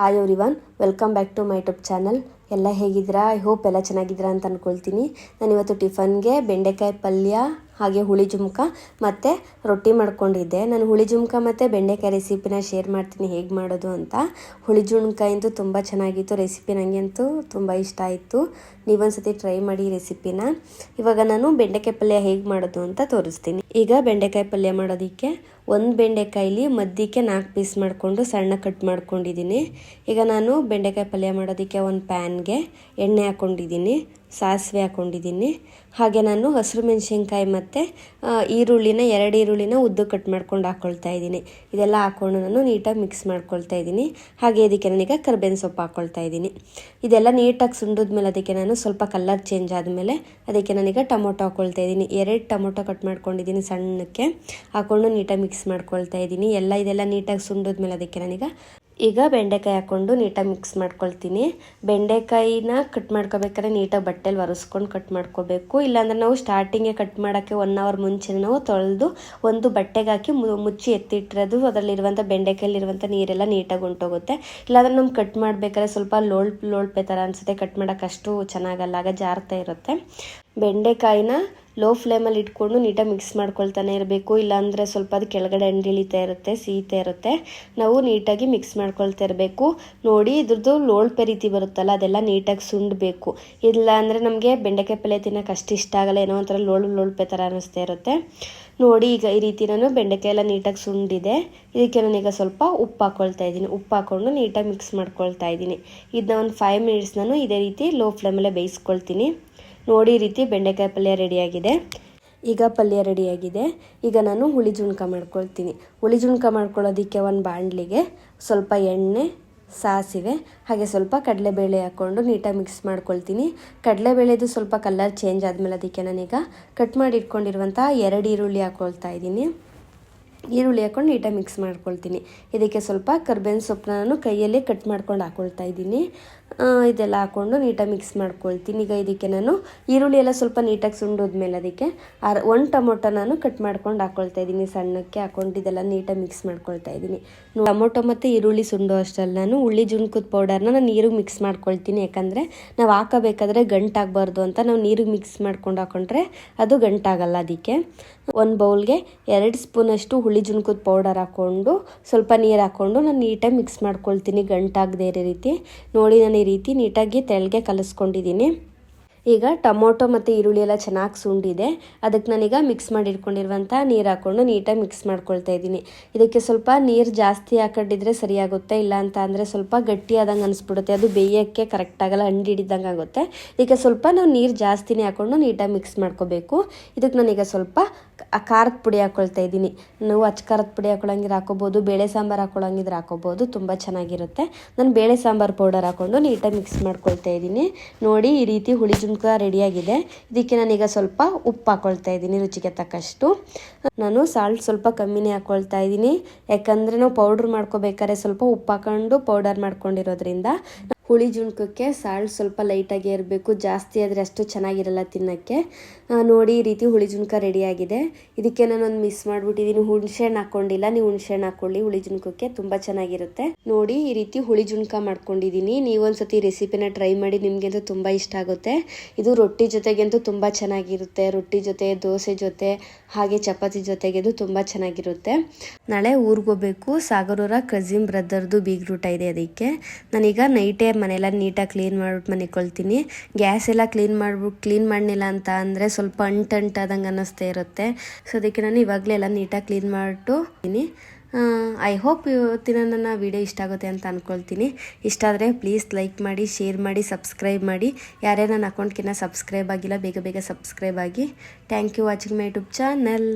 Hi everyone welcome back to my tube channel ಎಲ್ಲ ಹೇಗಿದ್ದೀರಾ? I hope ಎಲ್ಲ ಚೆನ್ನಾಗಿದ್ದೀರಾ ಅಂತ ಅಂದ್ಕೊಳ್ತೀನಿ ನಾನಿವತ್ತು ಟಿಫನ್ಗೆ ಬೆಂಡೆಕಾಯಿ ಪಲ್ಯ, ಹಾಗೆ ಹುಳಿ ಜುಮ್ಕ ಮತ್ತು ರೊಟ್ಟಿ ಮಾಡ್ಕೊಂಡಿದ್ದೆ. ನಾನು ಹುಳಿ ಜುಮ್ಕ ಮತ್ತು ಬೆಂಡೆಕಾಯಿ ರೆಸಿಪಿನ ಶೇರ್ ಮಾಡ್ತೀನಿ ಹೇಗೆ ಮಾಡೋದು ಅಂತ. ಹುಳಿ ಜುಣ್ಕ ಅಂತೂ ತುಂಬ ಚೆನ್ನಾಗಿತ್ತು. ರೆಸಿಪಿ ನನಗಂತೂ ತುಂಬ ಇಷ್ಟ ಆಯಿತು. ನೀವೊಂದ್ಸತಿ ಟ್ರೈ ಮಾಡಿ ರೆಸಿಪಿನ ಇವಾಗ ನಾನು ಬೆಂಡೆಕಾಯಿ ಪಲ್ಯ ಹೇಗೆ ಮಾಡೋದು ಅಂತ ತೋರಿಸ್ತೀನಿ. ಈಗ ಬೆಂಡೆಕಾಯಿ ಪಲ್ಯ ಮಾಡೋದಕ್ಕೆ ಒಂದು ಬೆಂಡೆಕಾಯಿಲಿ ಮಧ್ಯಕ್ಕೆ ನಾಲ್ಕು ಪೀಸ್ ಮಾಡಿಕೊಂಡು ಸಣ್ಣ ಕಟ್ ಮಾಡ್ಕೊಂಡಿದ್ದೀನಿ. ಈಗ ನಾನು ಬೆಂಡೆಕಾಯಿ ಪಲ್ಯ ಮಾಡೋದಕ್ಕೆ ಒಂದು ಪ್ಯಾನ್ಗೆ ಎಣ್ಣೆ ಹಾಕ್ಕೊಂಡಿದ್ದೀನಿ ಸಾಸಿವೆ ಹಾಕ್ಕೊಂಡಿದ್ದೀನಿ ಹಾಗೆ ನಾನು ಹಸಿರು ಮೆಣಸಿನ್ಕಾಯಿ ಮತ್ತು ಈರುಳ್ಳಿನ, ಎರಡು ಈರುಳ್ಳಿನ ಉದ್ದು ಕಟ್ ಮಾಡ್ಕೊಂಡು ಹಾಕ್ಕೊಳ್ತಾ ಇದ್ದೀನಿ. ಇದೆಲ್ಲ ಹಾಕ್ಕೊಂಡು ನಾನು ನೀಟಾಗಿ ಮಿಕ್ಸ್ ಮಾಡ್ಕೊಳ್ತಾ ಇದ್ದೀನಿ. ಹಾಗೆ ಇದಕ್ಕೆ ನಾನೀಗ ಕರ್ಬೇವಿನ ಸೊಪ್ಪು ಹಾಕ್ಕೊಳ್ತಾ ಇದ್ದೀನಿ. ಇದೆಲ್ಲ ನೀಟಾಗಿ ಸುಂಡಿದ್ಮೇಲೆ ಅದಕ್ಕೆ ನಾನು ಸ್ವಲ್ಪ ಕಲರ್ ಚೇಂಜ್ ಆದಮೇಲೆ ಅದಕ್ಕೆ ನಾನೀಗ ಟೊಮೊಟೊ ಹಾಕ್ಕೊಳ್ತಾ ಇದ್ದೀನಿ. ಎರಡು ಟೊಮೊಟೊ ಕಟ್ ಮಾಡ್ಕೊಂಡಿದ್ದೀನಿ ಸಣ್ಣಕ್ಕೆ. ಹಾಕ್ಕೊಂಡು ನೀಟಾಗಿ ಮಿಕ್ಸ್ ಮಾಡ್ಕೊಳ್ತಾ ಇದ್ದೀನಿ. ಎಲ್ಲ ಇದೆಲ್ಲ ನೀಟಾಗಿ ಸುಂಡಿದ್ಮೇಲೆ ಅದಕ್ಕೆ ನಾನೀಗ ಈಗ ಬೆಂಡೆಕಾಯಿ ಹಾಕ್ಕೊಂಡು ನೀಟಾಗಿ ಮಿಕ್ಸ್ ಮಾಡ್ಕೊಳ್ತೀನಿ. ಬೆಂಡೆಕಾಯಿನ ಕಟ್ ಮಾಡ್ಕೋಬೇಕಾದ್ರೆ ನೀಟಾಗಿ ಬಟ್ಟೆಲಿ ಒರೆಸ್ಕೊಂಡು ಕಟ್ ಮಾಡ್ಕೋಬೇಕು. ಇಲ್ಲಾಂದ್ರೆ ನಾವು ಸ್ಟಾರ್ಟಿಂಗೆ ಕಟ್ ಮಾಡೋಕ್ಕೆ ಒನ್ ಅವರ್ ಮುಂಚೆ ನಾವು ತೊಳೆದು ಒಂದು ಬಟ್ಟೆಗೆ ಹಾಕಿ ಮುಚ್ಚಿ ಎತ್ತಿಟ್ಟಿರೋದು. ಅದರಲ್ಲಿರುವಂಥ ಬೆಂಡೆಕಾಯಲ್ಲಿರುವಂಥ ನೀರೆಲ್ಲ ನೀಟಾಗಿ ಹೊಂಟೋಗುತ್ತೆ ಇಲ್ಲಾಂದ್ರೆ ನಮ್ಗೆ ಕಟ್ ಮಾಡಬೇಕಾದ್ರೆ ಸ್ವಲ್ಪ ಲೋಳ್ ಲೋಳ್ಪೆ ಥರ ಅನಿಸುತ್ತೆ. ಕಟ್ ಮಾಡೋಕ್ಕಷ್ಟು ಚೆನ್ನಾಗಲ್ಲ. ಆಗ ಜಾರ್ತಾ ಇರುತ್ತೆ. ಬೆಂಡೆಕಾಯಿನ ಲೋ ಫ್ಲೇಮಲ್ಲಿ ಇಟ್ಕೊಂಡು ನೀಟಾಗಿ ಮಿಕ್ಸ್ ಮಾಡ್ಕೊಳ್ತಾನೆ ಇರಬೇಕು. ಇಲ್ಲಾಂದರೆ ಸ್ವಲ್ಪ ಅದು ಕೆಳಗಡೆ ಅಂಡಿಳಿತಾ ಇರುತ್ತೆ, ಸೀತಾ ಇರುತ್ತೆ. ನಾವು ನೀಟಾಗಿ ಮಿಕ್ಸ್ ಮಾಡ್ಕೊಳ್ತಾ ಇರಬೇಕು. ನೋಡಿ, ಇದ್ರದ್ದು ಲೋಳ್ಪೆ ರೀತಿ ಬರುತ್ತಲ್ಲ, ಅದೆಲ್ಲ ನೀಟಾಗಿ ಸುಂಡಬೇಕು. ಇಲ್ಲ ಅಂದರೆ ನಮಗೆ ಬೆಂಡೆಕಾಯಿ ಪಲ್ಯ ತಿನ್ನೋಕೆ ಅಷ್ಟು ಇಷ್ಟ ಆಗಲ್ಲ, ಏನೋ ಒಂಥರ ಲೋಳು ಲೋಳ್ಪೆ ಥರ ಅನ್ನಿಸ್ತಾ ಇರುತ್ತೆ. ನೋಡಿ, ಈಗ ಈ ರೀತಿ ನಾನು ಬೆಂಡೆಕಾಯಿ ಎಲ್ಲ ನೀಟಾಗಿ ಸುಂಡಿದೆ. ಇದಕ್ಕೆ ನಾನೀಗ ಸ್ವಲ್ಪ ಉಪ್ಪು ಹಾಕ್ಕೊಳ್ತಾ ಇದ್ದೀನಿ. ಉಪ್ಪು ಹಾಕ್ಕೊಂಡು ನೀಟಾಗಿ ಮಿಕ್ಸ್ ಮಾಡ್ಕೊಳ್ತಾ ಇದ್ದೀನಿ. ಇದನ್ನ ಒಂದು ಫೈವ್ ಮಿನಿಟ್ಸ್ ನಾನು ಇದೇ ರೀತಿ ಲೋ ಫ್ಲೇಮಲ್ಲೇ ಬೇಯಿಸ್ಕೊಳ್ತೀನಿ. ನೋಡಿ ರೀತಿ ಬೆಂಡೆಕಾಯಿ ಪಲ್ಯ ರೆಡಿಯಾಗಿದೆ. ಈಗ ಪಲ್ಯ ರೆಡಿಯಾಗಿದೆ. ಈಗ ನಾನು ಹುಳಿ ಜುಣ್ಕ ಮಾಡ್ಕೊಳ್ತೀನಿ. ಹುಳಿ ಜುಣ್ಕ ಮಾಡ್ಕೊಳ್ಳೋದಕ್ಕೆ ಒಂದು ಬಾಣಲಿಗೆ ಸ್ವಲ್ಪ ಎಣ್ಣೆ, ಸಾಸಿವೆ, ಹಾಗೆ ಸ್ವಲ್ಪ ಕಡಲೆಬೇಳೆ ಹಾಕ್ಕೊಂಡು ನೀಟಾಗಿ ಮಿಕ್ಸ್ ಮಾಡ್ಕೊಳ್ತೀನಿ. ಕಡಲೆಬೇಳೆದು ಸ್ವಲ್ಪ ಕಲರ್ ಚೇಂಜ್ ಆದಮೇಲೆ ಅದಕ್ಕೆ ನಾನೀಗ ಕಟ್ ಮಾಡಿ ಇಟ್ಕೊಂಡಿರುವಂಥ ಎರಡು ಈರುಳ್ಳಿ ಹಾಕ್ಕೊಳ್ತಾ ಇದ್ದೀನಿ. ಈರುಳ್ಳಿ ಹಾಕ್ಕೊಂಡು ನೀಟಾಗಿ ಮಿಕ್ಸ್ ಮಾಡ್ಕೊಳ್ತೀನಿ. ಇದಕ್ಕೆ ಸ್ವಲ್ಪ ಕರ್ಬೇವಿನ ಸೊಪ್ಪನ್ನ ನಾನು ಕೈಯಲ್ಲೇ ಕಟ್ ಮಾಡ್ಕೊಂಡು ಹಾಕ್ಕೊಳ್ತಾ ಇದ್ದೀನಿ. ಇದೆಲ್ಲ ಹಾಕ್ಕೊಂಡು ನೀಟಾಗಿ ಮಿಕ್ಸ್ ಮಾಡ್ಕೊಳ್ತೀನಿ. ಈಗ ಇದಕ್ಕೆ ನಾನು ಈರುಳ್ಳಿ ಎಲ್ಲ ಸ್ವಲ್ಪ ನೀಟಾಗಿ ಸುಂಡೋದ್ಮೇಲೆ ಅದಕ್ಕೆ ಅರ್ ಒಂದು ಟೊಮೊಟೊ ನಾನು ಕಟ್ ಮಾಡ್ಕೊಂಡು ಹಾಕ್ಕೊಳ್ತಾ ಇದ್ದೀನಿ. ಸಣ್ಣಕ್ಕೆ ಹಾಕ್ಕೊಂಡು ಇದೆಲ್ಲ ನೀಟಾಗಿ ಮಿಕ್ಸ್ ಮಾಡ್ಕೊಳ್ತಾ ಇದ್ದೀನಿ. ಟೊಮೊಟೊ ಮತ್ತು ಈರುಳ್ಳಿ ಸುಂಡೋ ಅಷ್ಟಲ್ಲಿ. ನಾನು ಹುಳಿ ಜುಣ್ಕದ ಪೌಡರ್ನ ನಾನು ನೀರಿಗೆ ಮಿಕ್ಸ್ ಮಾಡ್ಕೊಳ್ತೀನಿ. ಯಾಕಂದರೆ ನಾವು ಹಾಕಬೇಕಾದ್ರೆ ಗಂಟಾಗಬಾರ್ದು ಅಂತ ನಾವು ನೀರಿಗೆ ಮಿಕ್ಸ್ ಮಾಡ್ಕೊಂಡು ಹಾಕೊಂಡ್ರೆ ಅದು ಗಂಟಾಗಲ್ಲ ಅದಕ್ಕೆ. ಒಂದು ಬೌಲ್ಗೆ ಎರಡು ಸ್ಪೂನಷ್ಟು ಹುಳಿ ಜುಣ್ಕದ ಪೌಡರ್ ಹಾಕ್ಕೊಂಡು ಸ್ವಲ್ಪ ನೀರು ಹಾಕ್ಕೊಂಡು ನಾನು ನೀಟಾಗಿ ಮಿಕ್ಸ್ ಮಾಡ್ಕೊಳ್ತೀನಿ. ಗಂಟಾಗದೇ ಇರೋ ರೀತಿ. ನೋಡಿ, ನಾನು ರೀತಿ ನೀಟಾಗಿ ತೆಳಗೆ ಕಲಿಸ್ಕೊಂಡಿದ್ದೀನಿ. ಈಗ ಟೊಮೊಟೊ ಮತ್ತು ಈರುಳ್ಳಿ ಎಲ್ಲ ಚೆನ್ನಾಗಿ ಸುಂಡಿದೆ. ಅದಕ್ಕೆ ನಾನೀಗ ಮಿಕ್ಸ್ ಮಾಡಿಟ್ಕೊಂಡಿರುವಂಥ ನೀರು ಹಾಕ್ಕೊಂಡು ನೀಟಾಗಿ ಮಿಕ್ಸ್ ಮಾಡ್ಕೊಳ್ತಾ ಇದ್ದೀನಿ. ಇದಕ್ಕೆ ಸ್ವಲ್ಪ ನೀರು ಜಾಸ್ತಿ ಹಾಕೊಂಡಿದ್ರೆ ಸರಿಯಾಗುತ್ತೆ ಇಲ್ಲ ಅಂತ ಅಂದರೆ ಸ್ವಲ್ಪ ಗಟ್ಟಿಯಾದಂಗೆ ಅನಿಸ್ಬಿಡುತ್ತೆ. ಅದು ಬೇಯೋಕ್ಕೆ ಕರೆಕ್ಟ್ ಆಗಲ್ಲ, ಹಂಡಿ ಹಿಡಿದಂಗೆ ಆಗುತ್ತೆ. ಇದಕ್ಕೆ ಸ್ವಲ್ಪ ನಾವು ನೀರು ಜಾಸ್ತಿನೇ ಹಾಕ್ಕೊಂಡು ನೀಟಾಗಿ ಮಿಕ್ಸ್ ಮಾಡ್ಕೋಬೇಕು. ಇದಕ್ಕೆ ನಾನೀಗ ಸ್ವಲ್ಪ ಖಾರದ ಪುಡಿ ಹಾಕ್ಕೊಳ್ತಾ ಇದ್ದೀನಿ. ನಾವು ಅಚ್ಚ ಖಾರದ ಪುಡಿ ಹಾಕೊಳ್ಳೋಂಗಿದ್ರೆ ಹಾಕೋಬೋದು, ಬೇಳೆ ಸಾಂಬಾರು ಹಾಕ್ಕೊಳಂಗಿದ್ರೆ ಹಾಕೋಬೋದು, ತುಂಬ ಚೆನ್ನಾಗಿರುತ್ತೆ. ನಾನು ಬೇಳೆ ಸಾಂಬಾರು ಪೌಡರ್ ಹಾಕ್ಕೊಂಡು ನೀಟಾಗಿ ಮಿಕ್ಸ್ ಮಾಡ್ಕೊಳ್ತಾ ಇದ್ದೀನಿ. ನೋಡಿ, ಈ ರೀತಿ ಹುಳಿ ಜುಮ್ಕ ರೆಡಿಯಾಗಿದೆ ಇದಕ್ಕೆ ನಾನೀಗ ಸ್ವಲ್ಪ ಉಪ್ಪು ಹಾಕ್ಕೊಳ್ತಾ ಇದ್ದೀನಿ ರುಚಿಗೆ ತಕ್ಕಷ್ಟು. ನಾನು ಸಾಲ್ಟ್ ಸ್ವಲ್ಪ ಕಮ್ಮಿನೇ ಹಾಕ್ಕೊಳ್ತಾ ಇದ್ದೀನಿ. ಯಾಕಂದರೆ ನಾವು ಪೌಡ್ರ್ ಮಾಡ್ಕೋಬೇಕಾದ್ರೆ ಸ್ವಲ್ಪ ಉಪ್ಪು ಹಾಕೊಂಡು ಪೌಡರ್ ಮಾಡ್ಕೊಂಡಿರೋದ್ರಿಂದ ಹುಳಿ ಜುಣ್ಕಕ್ಕೆ ಸಾಲ್ಟ್ ಸ್ವಲ್ಪ ಲೈಟಾಗೇ ಇರಬೇಕು. ಜಾಸ್ತಿ ಆದರೆ ಅಷ್ಟು ಚೆನ್ನಾಗಿರಲ್ಲ ತಿನ್ನೋಕ್ಕೆ. ನೋಡಿ ಈ ರೀತಿ ಹುಳಿ ಜುಣ್ಕ ರೆಡಿಯಾಗಿದೆ ಇದಕ್ಕೆ ನಾನೊಂದು ಮಿಸ್ ಮಾಡಿಬಿಟ್ಟಿದ್ದೀನಿ ಹುಣಸೆಹಣ್ಣು ಹಾಕ್ಕೊಂಡಿಲ್ಲ ನೀವು ಹುಣಸೆಹಣ್ಣು ಹಾಕ್ಕೊಳ್ಳಿ ಹುಳಿ ಜುಣ್ಕಕ್ಕೆ ತುಂಬ ಚೆನ್ನಾಗಿರುತ್ತೆ. ನೋಡಿ ಈ ರೀತಿ ಹುಳಿ ಜುಣ್ಕ ಮಾಡ್ಕೊಂಡಿದ್ದೀನಿ ನೀವೊಂದ್ಸತಿ ರೆಸಿಪಿನ ಟ್ರೈ ಮಾಡಿ ನಿಮಗಂತೂ ತುಂಬ ಇಷ್ಟ ಆಗುತ್ತೆ. ಇದು ರೊಟ್ಟಿ ಜೊತೆಗಂತೂ ತುಂಬ ಚೆನ್ನಾಗಿರುತ್ತೆ. ರೊಟ್ಟಿ ಜೊತೆ, ದೋಸೆ ಜೊತೆ, ಹಾಗೆ ಚಪಾತಿ ಜೊತೆಗೆದು ತುಂಬ ಚೆನ್ನಾಗಿರುತ್ತೆ. ನಾಳೆ ಊರಿಗೆ ಹೋಗ್ಬೇಕು. ಸಾಗರೂರ ಕಸಿನ್ ಬ್ರದರ್ದು ಬೀಗ್ರೂಟ ಇದೆ ಅದಕ್ಕೆ. ನಾನೀಗ ನೈಟೇ ಮನೆಯೆಲ್ಲ ನೀಟಾಗಿ ಕ್ಲೀನ್ ಮಾಡ್ಬಿಟ್ಟು ಮನೆಕೊಳ್ತೀನಿ ಗ್ಯಾಸ್ ಎಲ್ಲ ಕ್ಲೀನ್ ಮಾಡ್ಬಿಟ್ಟು ಕ್ಲೀನ್ ಮಾಡಲಿಲ್ಲ ಅಂತ ಅಂದರೆ ಸ್ವಲ್ಪ ಅಂಟಂಟಾದಂಗೆ ಅನ್ನಿಸ್ತಾ ಇರುತ್ತೆ. ಸೊ ಅದಕ್ಕೆ ನಾನು ಇವಾಗಲೇ ಎಲ್ಲ ನೀಟಾಗಿ ಕ್ಲೀನ್ ಮಾಡಿಬಿಟ್ಟು ಐ ಹೋಪ್ ಇವತ್ತಿನ ನನ್ನ ವಿಡಿಯೋ ಇಷ್ಟ ಆಗುತ್ತೆ ಅಂತ ಅಂದ್ಕೊಳ್ತೀನಿ ಇಷ್ಟ ಆದರೆ ಪ್ಲೀಸ್ ಲೈಕ್ ಮಾಡಿ ಶೇರ್ ಮಾಡಿ ಸಬ್ಸ್ಕ್ರೈಬ್ ಮಾಡಿ. ಯಾರೇ ನನ್ನ ಅಕೌಂಟ್ಗಿನ್ನ ಸಬ್ಸ್ಕ್ರೈಬ್ ಆಗಿಲ್ಲ, ಬೇಗ ಬೇಗ ಸಬ್ಸ್ಕ್ರೈಬ್ ಆಗಿ. Thank you watching my YouTube channel